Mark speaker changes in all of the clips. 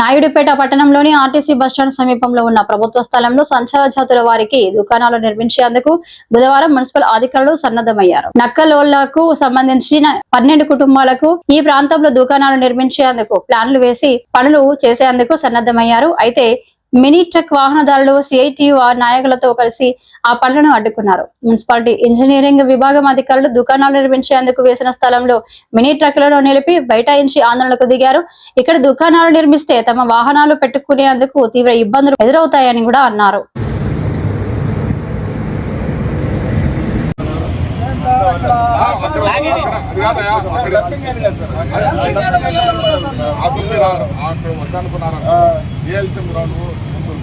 Speaker 1: నాయుడుపేట పట్టణంలోని RTC bus stand సమీపంలో ఉన్న ప్రభుత్వ స్థలంలో సంచార జాతుల వారికి దుకాణాలు నిర్మించేందుకు బుధవారం మున్సిపల్ అధికారులు సన్నద్ధమయ్యారు. నక్కలోళ్ళకు సంబంధించిన పన్నెండు కుటుంబాలకు ఈ ప్రాంతంలో దుకాణాలు నిర్మించేందుకు ప్లాన్లు వేసి పనులు చేసేందుకు సన్నద్ధమయ్యారు. అయితే మినీ ట్రక్ వాహనదారులు సిఐటియు నాయకులతో కలిసి ఆ పనులను అడ్డుకున్నారు మున్సిపాలిటీ ఇంజనీరింగ్ విభాగం అధికారులు దుకాణాలు నిర్మించేందుకు వేసిన స్థలంలో మినీ ట్రక్లను నిలిపి బైఠాయించి ఆందోళనకు దిగారు ఇక్కడ దుకాణాలు నిర్మిస్తే తమ వాహనాలు పెట్టుకునేందుకు తీవ్ర ఇబ్బందులు ఎదురవుతాయని కూడా అన్నారు
Speaker 2: అసలు మీరు అక్కడ వద్దనుకున్నారా? ఏఎల్సీ రాను,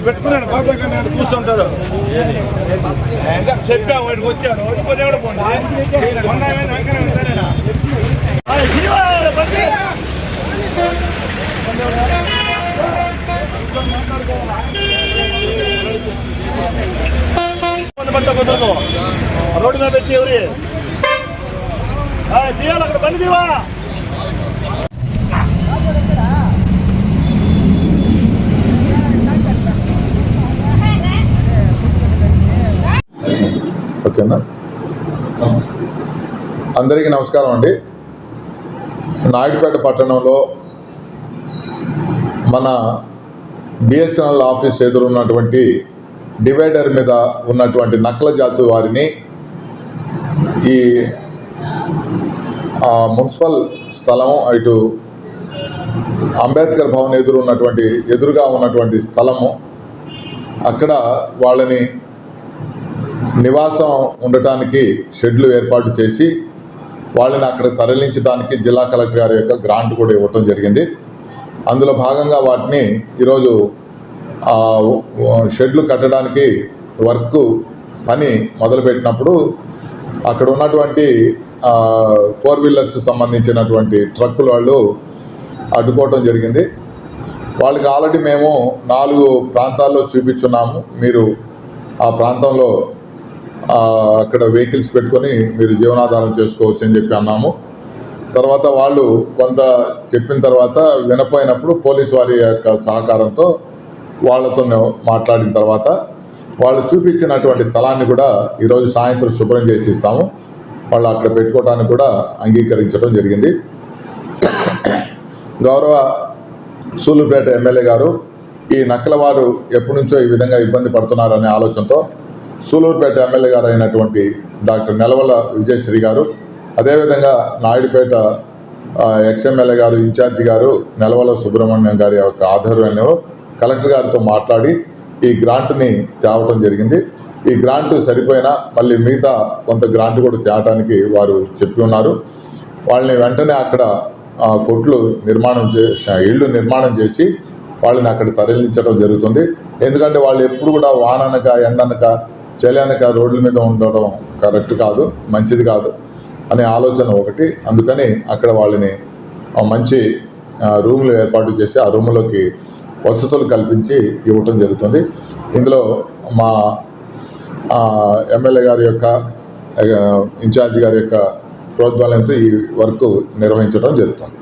Speaker 3: పెట్టుకున్నాడు కూడా గవర్నమెంటే
Speaker 4: నేను కూర్చుంటాడు చెప్పా వాడికి వచ్చాను వచ్చిపోతే కూడా పోండి కుదరదు. రోడ్డు మీద పెట్టి ఎవరి? తీయాలి అక్కడ బండి తీవా.
Speaker 2: ఓకేనా? అందరికీ నమస్కారం అండి. నాయుడుపేట పట్టణంలో మన బిఎస్ఎన్ఎల్ ఆఫీస్ ఎదురున్నటువంటి డివైడర్ మీద ఉన్నటువంటి నక్కల జాతి వారిని ఈ మున్సిపల్ స్థలం ఇటు అంబేద్కర్ భవన్ ఎదురు ఉన్నటువంటి ఎదురుగా ఉన్నటువంటి స్థలము. అక్కడ వాళ్ళని నివాసం ఉండటానికి షెడ్లు ఏర్పాటు చేసి వాళ్ళని అక్కడ తరలించడానికి జిల్లా కలెక్టర్ గారి యొక్క గ్రాంట్ కూడా ఇవ్వటం జరిగింది. అందులో భాగంగా వాటిని ఈరోజు షెడ్లు కట్టడానికి వర్క్ పని మొదలుపెట్టినప్పుడు అక్కడ ఉన్నటువంటి ఫోర్ వీలర్స్ సంబంధించినటువంటి ట్రక్కుల వాళ్ళు అడ్డుకోవటం జరిగింది. వాళ్ళకి ఆల్రెడీ మేము నాలుగు ప్రాంతాల్లో చూపించున్నాము. మీరు ఆ ప్రాంతంలో అక్కడ వెహికల్స్ పెట్టుకొని మీరు జీవనాధారం చేసుకోవచ్చు అని చెప్పి అన్నాము. తర్వాత వాళ్ళు కొంత చెప్పిన తర్వాత వినపోయినప్పుడు పోలీసు వారి యొక్క సహకారంతో వాళ్ళతో మాట్లాడిన తర్వాత వాళ్ళు చూపించినటువంటి స్థలాన్ని కూడా ఈరోజు సాయంత్రం శుభ్రం చేసి ఇస్తాము. వాళ్ళు అక్కడ పెట్టుకోవడానికి కూడా అంగీకరించడం జరిగింది. గౌరవ సూలుపేట ఎమ్మెల్యే గారు ఈ నక్కలవారు ఎప్పటి నుంచో ఈ విధంగా ఇబ్బంది పడుతున్నారనే ఆలోచనతో సూలూరుపేట ఎమ్మెల్యే గారు అయినటువంటి డాక్టర్ నెలవల విజయశ్రీ గారు అదేవిధంగా నాయుడుపేట ఎక్స్ఎమ్మెల్యే గారు ఇన్ఛార్జి గారు నెలవల సుబ్రహ్మణ్యం గారి యొక్క ఆధ్వర్యంలో కలెక్టర్ గారితో మాట్లాడి ఈ గ్రాంట్ని తేవటం జరిగింది. ఈ గ్రాంట్ సరిపోయినా మళ్ళీ మిగతా కొంత గ్రాంట్ కూడా తేవటానికి వారు చెప్పి ఉన్నారు. వాళ్ళని వెంటనే అక్కడ కొట్లు నిర్మాణం చేసి ఇళ్ళు నిర్మాణం చేసి వాళ్ళని అక్కడ తరలించడం జరుగుతుంది. ఎందుకంటే వాళ్ళు ఎప్పుడు కూడా వాననక ఎండనక చలి అనక రోడ్ల మీద ఉండడం కరెక్ట్ కాదు మంచిది కాదు అనే ఆలోచన ఒకటి. అందుకని అక్కడ వాళ్ళని మంచి రూమ్లు రూములు ఏర్పాటు చేసి ఆ రూములోకి వసతులు కల్పించి ఇవ్వటం జరుగుతుంది. ఇందులో మా ఎమ్మెల్యే గారి యొక్క ఇన్ఛార్జ్ గారి యొక్క ప్రోద్బలంతో ఈ వర్క్ నిర్వహించడం జరుగుతుంది.